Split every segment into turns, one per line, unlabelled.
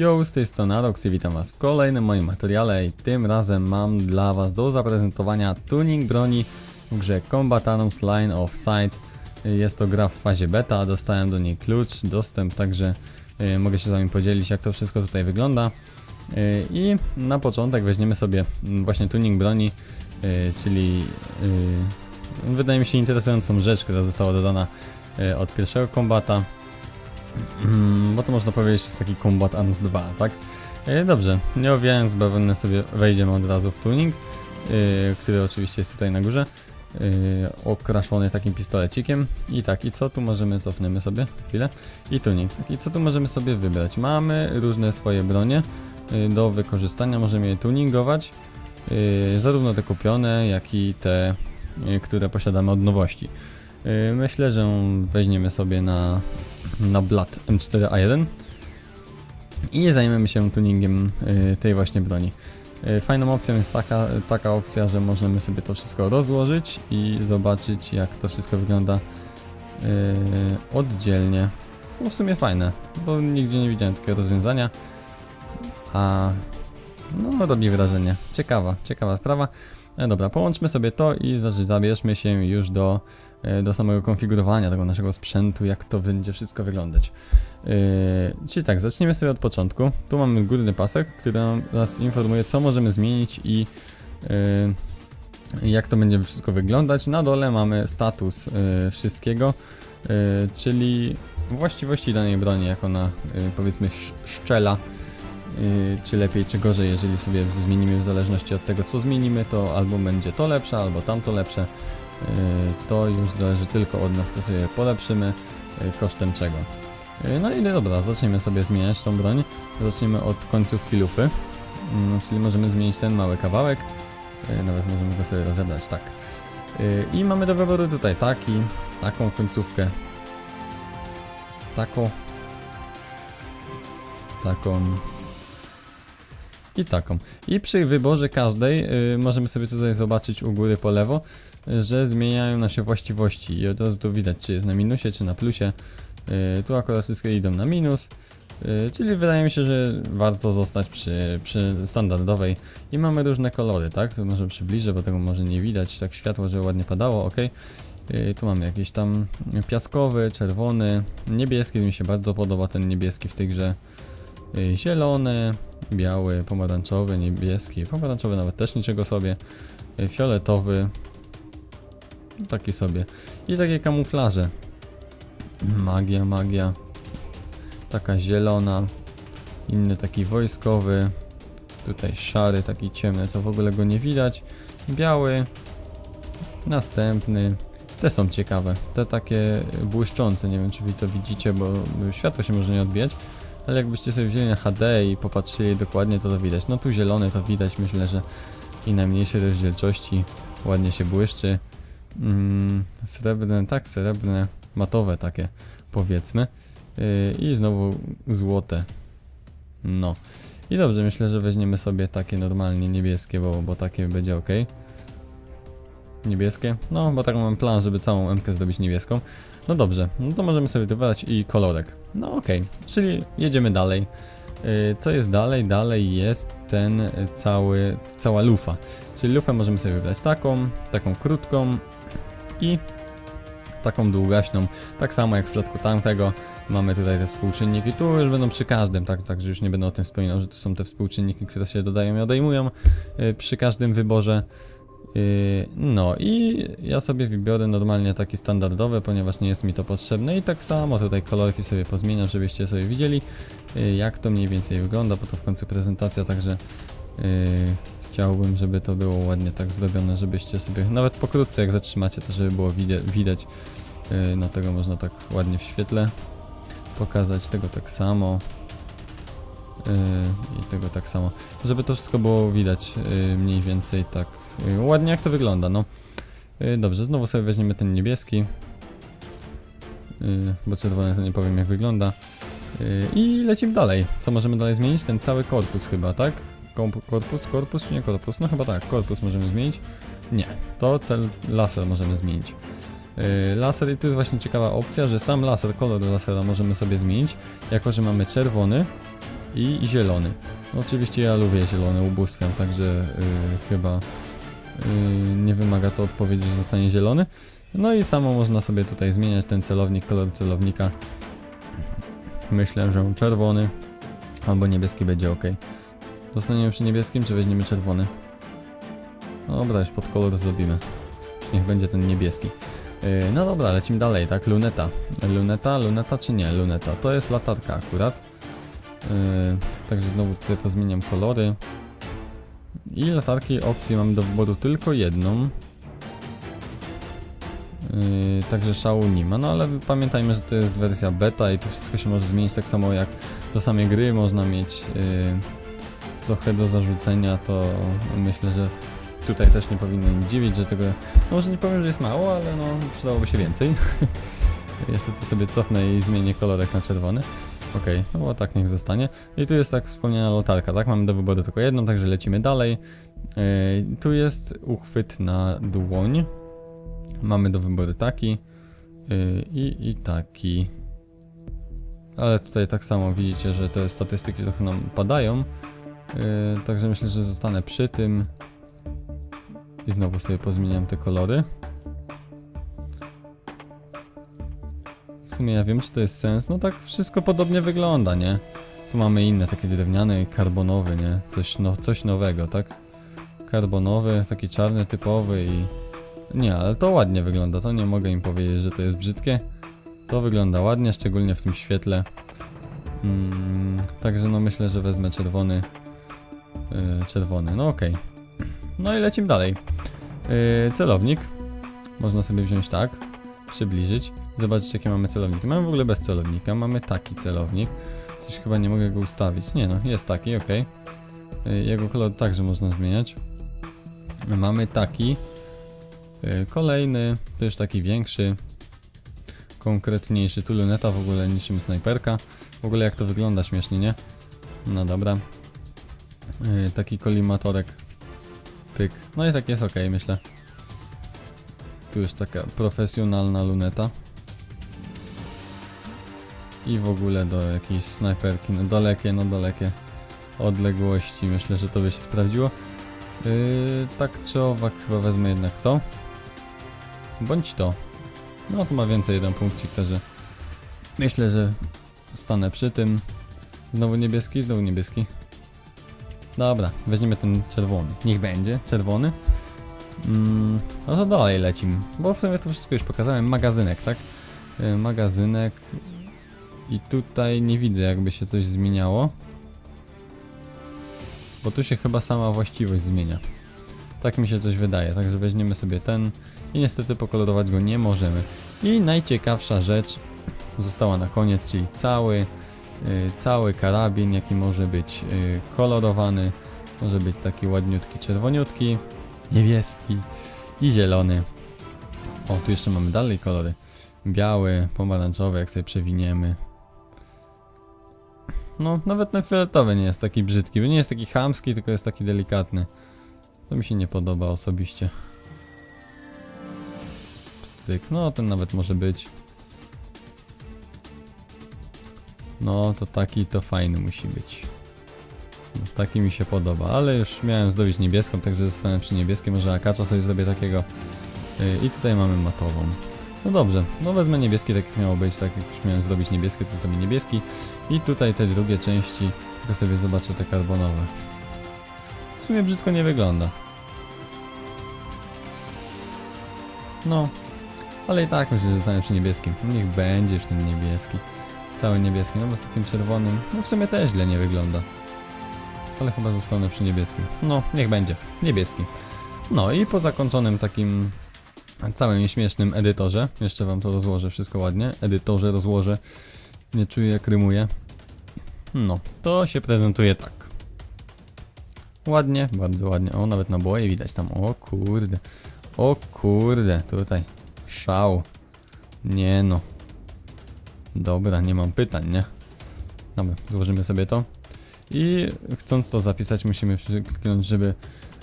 Yo, z tej strony Arox i witam was w kolejnym moim materiale i tym razem mam dla was do zaprezentowania tuning broni w grze Combatanus Line of Sight. Jest to gra w fazie beta, dostałem do niej klucz, dostęp, także y, mogę się z wami podzielić jak to wszystko tutaj wygląda. Y, I na początek weźmiemy sobie właśnie tuning broni, y, czyli wydaje mi się interesującą rzecz, która została dodana od pierwszego kombata. Mm, bo to można powiedzieć jest taki Combat Arms 2, tak? E, dobrze, nie owijając bawełnę sobie wejdziemy od razu w tuning, e, który oczywiście jest tutaj na górze, e, okraszony takim pistolecikiem. I tak, i co tu możemy, cofnemy sobie chwilę, i tuning. Tak, I co tu możemy sobie wybrać? Mamy różne swoje bronie do wykorzystania, możemy je tuningować, zarówno te kupione, jak i te, które posiadamy od nowości. E, Myślę, że weźmiemy sobie na na Blood M4A1 i zajmiemy się tuningiem y, tej właśnie broni. Y, Fajną opcją jest taka, taka opcja, że możemy sobie to wszystko rozłożyć i zobaczyć jak to wszystko wygląda y, oddzielnie. No w sumie fajne, bo nigdzie nie widziałem takiego rozwiązania, a no robi wrażenie. Ciekawa, ciekawa sprawa. E, dobra, połączmy sobie to i zabierzmy się już do, do samego konfigurowania tego naszego sprzętu, jak to będzie wszystko wyglądać. Yy, czyli tak, zacznijmy sobie od początku. Tu mamy górny pasek, który nas informuje, co możemy zmienić i yy, jak to będzie wszystko wyglądać. Na dole mamy status yy, wszystkiego, yy, czyli właściwości danej broni, jak ona yy, powiedzmy sz- szczela. Czy lepiej, czy gorzej, jeżeli sobie zmienimy w zależności od tego, co zmienimy, to albo będzie to lepsze, albo tamto lepsze. Yy, To już zależy tylko od nas, co sobie polepszymy, yy, kosztem czego. Yy, No i dobra, zaczniemy sobie zmieniać tą broń. Zaczniemy od końcówki lufy, Mm, czyli możemy zmienić ten mały kawałek. Nawet możemy go sobie rozebrać, tak. I mamy do wyboru tutaj taki, taką końcówkę, taką, taką i taką. I przy wyborze każdej możemy sobie tutaj zobaczyć u góry po lewo, że zmieniają nasze właściwości i od razu widać czy jest na minusie czy na plusie. Y, tu akurat wszystkie idą na minus, y, czyli wydaje mi się, że warto zostać przy, przy standardowej. I mamy różne kolory, tak? Tu może przybliżę, bo tego może nie widać, tak światło, że ładnie padało, ok. Y, Tu mamy jakiś tam piaskowy, czerwony, niebieski, mi się bardzo podoba ten niebieski w tej grze. Zielony, biały, pomarańczowy, niebieski, pomarańczowy nawet też niczego sobie, fioletowy, taki sobie. I takie kamuflaże. Magia, magia. Taka zielona, inny taki wojskowy, tutaj szary, taki ciemny, co w ogóle go nie widać. Biały, następny. Te są ciekawe, te takie błyszczące, nie wiem czy wy to widzicie, bo światło się może nie odbijać. Ale jakbyście sobie wzięli na HD i popatrzyli dokładnie, to to widać. No tu zielony to widać, myślę, że i najmniejszej rozdzielczości ładnie się błyszczy. Mm, srebrne, tak, srebrne, matowe takie, powiedzmy. Yy, I znowu złote. No. I dobrze, myślę, że weźmiemy sobie takie normalnie niebieskie, bo, bo takie będzie ok. Niebieskie? No, bo taką mam plan, żeby całą MK zrobić niebieską. No dobrze, no to możemy sobie wybrać i kolorek. No okej, czyli jedziemy dalej. Yy, Co jest dalej? Dalej jest ten y, cały, cała lufa. Czyli lufę możemy sobie wybrać taką, taką krótką i taką długaśną. Tak samo jak w przypadku tamtego. Mamy tutaj te współczynniki, tu już będą przy każdym, tak, także już nie będę o tym wspominał, że to są te współczynniki, które się dodają i odejmują yy, przy każdym wyborze. Yy, No i ja sobie wybiorę normalnie taki standardowy, ponieważ nie jest mi to potrzebne i tak samo tutaj kolorki sobie pozmieniam, żebyście sobie widzieli jak to mniej więcej wygląda, bo to w końcu prezentacja, także yy, chciałbym, żeby to było ładnie tak zrobione, żebyście sobie nawet pokrótce jak zatrzymacie, to żeby było widać, widać yy, no tego można tak ładnie w świetle pokazać, tego tak samo yy, i tego tak samo, żeby to wszystko było widać yy, mniej więcej tak yy, ładnie jak to wygląda, no. Yy, dobrze, znowu sobie weźmiemy ten niebieski, yy, bo czerwony to nie powiem jak wygląda. Yy, I lecimy dalej. Co możemy dalej zmienić? Ten cały korpus chyba, tak? Korpus, korpus czy nie korpus? No chyba tak, korpus możemy zmienić. Nie, to cel laser możemy zmienić. Yy, Laser i tu jest właśnie ciekawa opcja, że sam laser, kolor lasera możemy sobie zmienić. Jako, że mamy czerwony, i zielony. No oczywiście ja lubię zielony, ubóstwiam, także yy, chyba yy, nie wymaga to odpowiedzi, że zostanie zielony. No i samo można sobie tutaj zmieniać ten celownik, kolor celownika. Myślę, że czerwony albo niebieski będzie ok. Zostaniemy przy niebieskim, czy weźmiemy czerwony? Dobra, już pod kolor zrobimy. Niech będzie ten niebieski. Yy, no dobra, lecimy dalej, tak? Luneta. Luneta, luneta czy nie? Luneta. To jest latarka akurat. Yy, także znowu tutaj pozmieniam kolory. I latarki opcji mamy do wyboru tylko jedną. Yy, także szału nie ma, no ale pamiętajmy, że to jest wersja beta i to wszystko się może zmienić tak samo jak do samej gry można mieć yy, trochę do zarzucenia, to myślę, że tutaj też nie powinno dziwić, że tego, no może nie powiem, że jest mało, ale no przydałoby się więcej. To sobie cofnę i zmienię kolorek na czerwony. Okej, no bo tak niech zostanie. I tu jest tak wspomniana lotarka, tak? Mamy do wyboru tylko jedną, także lecimy dalej. Yy, tu jest uchwyt na dłoń. Mamy do wyboru taki yy, i, i taki. Ale tutaj tak samo widzicie, że te statystyki trochę nam padają. Yy, także myślę, że zostanę przy tym. I znowu sobie pozmieniam te kolory. W sumie ja wiem, czy to jest sens. No tak wszystko podobnie wygląda, nie? Tu mamy inne, takie drewniane i karbonowy, nie? Coś, no, coś nowego, tak? Karbonowy, taki czarny, typowy i... Nie, ale to ładnie wygląda, to nie mogę im powiedzieć, że to jest brzydkie. To wygląda ładnie, szczególnie w tym świetle. Mm, także no myślę, że wezmę czerwony. Yy, czerwony, no okej. No i lecimy dalej. Yy, celownik. Można sobie wziąć tak, przybliżyć. Zobaczyć jakie mamy celowniki. Mamy w ogóle bez celownika, mamy taki celownik. Coś chyba nie mogę go ustawić. Nie no, jest taki, ok. Yy, jego kolor także można zmieniać. Mamy taki. Yy, kolejny, już taki większy. Konkretniejszy. Tu luneta w ogóle niczym snajperka. W ogóle jak to wygląda śmiesznie, nie? No dobra. Yy, taki kolimatorek. Pyk. No i tak jest ok, myślę. Tu już taka profesjonalna luneta. I w ogóle do jakiejś snajperki, no dalekie, no dalekie odległości. Myślę, że to by się sprawdziło. Yy, tak czy owak chyba wezmę jednak to. Bądź to. No to ma więcej jeden punkcik, także myślę, że stanę przy tym. Znowu niebieski, znowu niebieski. Dobra, weźmiemy ten czerwony. Niech będzie, czerwony. Mm, no to dalej lecimy, bo w sumie to wszystko już pokazałem. Magazynek, tak? Yy, magazynek. I tutaj nie widzę jakby się coś zmieniało. Bo tu się chyba sama właściwość zmienia. Tak mi się coś wydaje, także weźmiemy sobie ten i niestety pokolorować go nie możemy. I najciekawsza rzecz została na koniec, czyli cały, yy, cały karabin, jaki może być yy, kolorowany. Może być taki ładniutki, czerwoniutki, niebieski i zielony. O, tu jeszcze mamy dalej kolory. Biały, pomarańczowy, jak sobie przewiniemy. No, nawet ten fioletowy nie jest taki brzydki, nie jest taki chamski, tylko jest taki delikatny. To mi się nie podoba osobiście. No ten nawet może być. No, to taki to fajny musi być. No, taki mi się podoba, ale już miałem zdobyć niebieską, także zostanę przy niebieskim, może akacza sobie zrobię takiego. Yy, I tutaj mamy matową. No dobrze, no wezmę niebieski, tak jak miało być, tak jak już miałem zrobić niebieskie, to zrobię niebieski. I tutaj te drugie części, tylko sobie zobaczę te karbonowe. W sumie brzydko nie wygląda. No, ale i tak myślę, że zostanę przy niebieskim. Niech będzie już ten niebieski. Cały niebieski, no bo z takim czerwonym, no w sumie też źle nie wygląda. Ale chyba zostanę przy niebieskim. No, niech będzie. Niebieski. No i po zakończonym takim całym śmiesznym edytorze, jeszcze wam to rozłożę wszystko ładnie, edytorze rozłożę, nie czuję jak. No, to się prezentuje tak. Ładnie, bardzo ładnie, o nawet naboje widać tam, o kurde, o kurde, tutaj, szał, nie no. Dobra, nie mam pytań, nie? Dobra, złożymy sobie to. I chcąc to zapisać, musimy kliknąć, żeby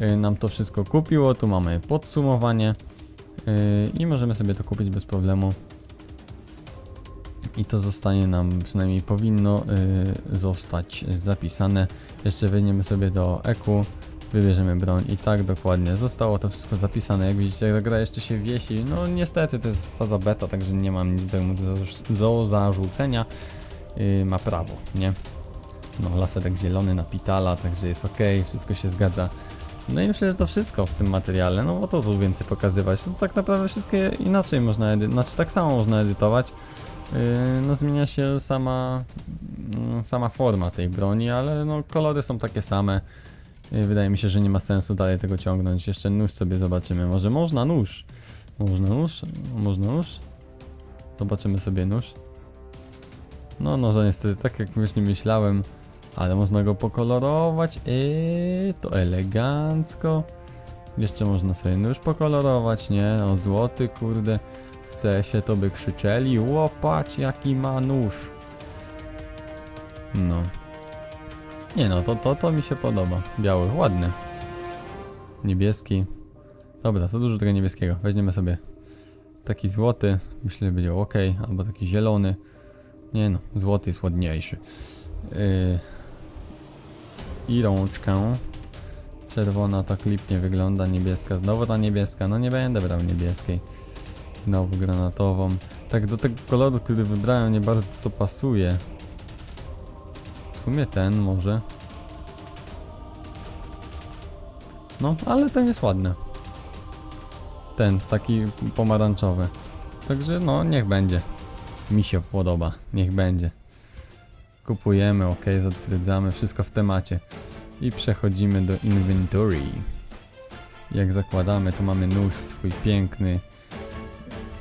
y, nam to wszystko kupiło. Tu mamy podsumowanie. Yy, I możemy sobie to kupić bez problemu. I to zostanie nam, przynajmniej powinno y, zostać zapisane. Jeszcze wejdziemy sobie do EQ, wybierzemy broń i tak dokładnie. Zostało to wszystko zapisane. Jak widzicie, gra jeszcze się wiesi. No niestety to jest faza beta, także nie mam nic do, zarzucenia. Y, ma prawo, nie? No, laserek zielony na pitala, także jest ok, wszystko się zgadza. No i myślę, że to wszystko w tym materiale, no bo to tu więcej pokazywać. No tak naprawdę wszystkie inaczej można edytować, znaczy tak samo można edytować. Yy, no zmienia się sama, mm, sama forma tej broni, ale no kolory są takie same. Yy, wydaje mi się, że nie ma sensu dalej tego ciągnąć. Jeszcze nóż sobie zobaczymy. Może można nóż? Można nóż? Można nóż? Zobaczymy sobie nóż. No, no to niestety tak jak już nie myślałem, ale można go pokolorować. Eee, to elegancko. Jeszcze można sobie nóż pokolorować, nie? No złoty, kurde. Chce się to by krzyczeli. Łopać jaki ma nóż. No. Nie no, to, to, to mi się podoba. Biały, ładny. Niebieski. Dobra, co dużo tego niebieskiego. Weźmiemy sobie taki złoty. Myślę, że będzie ok. Albo taki zielony. Nie no, złoty jest ładniejszy. Yy. I rączkę. Czerwona tak lipnie wygląda, niebieska. Znowu ta niebieska. No nie będę brał niebieskiej. Znowu granatową. Tak do tego koloru, który wybrałem, nie bardzo co pasuje. Sumie ten może. No, ale ten jest ładny. Ten, taki pomarańczowy. Także no, niech będzie. Mi się podoba, niech będzie. Kupujemy, ok, zatwierdzamy, wszystko w temacie. I przechodzimy do inventory. Jak zakładamy, tu mamy nóż swój piękny,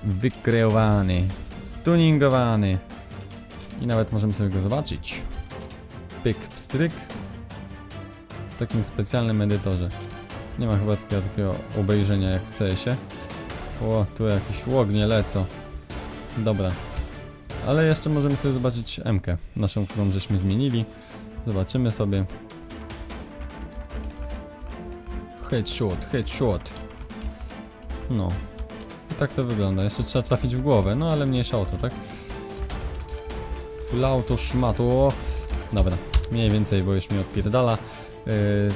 wykreowany, stuningowany. I nawet możemy sobie go zobaczyć. Pyk, pstryk. W takim specjalnym edytorze. Nie ma chyba takiego, takiego obejrzenia jak w CS-ie. O, tu jakieś łognie lecą. Dobra. Ale jeszcze możemy sobie zobaczyć M-kę, naszą, którą żeśmy zmienili. Zobaczymy sobie. Headshot, headshot. No. I tak to wygląda. Jeszcze trzeba trafić w głowę, no ale mniejsza o to, tak? Full auto, szmato. Dobra, mniej więcej, bo już mi odpierdala. Yy,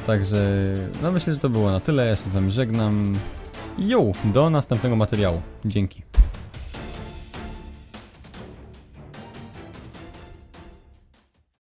także, no myślę, że to było na tyle. Ja się z wami żegnam. Jo, do następnego materiału. Dzięki.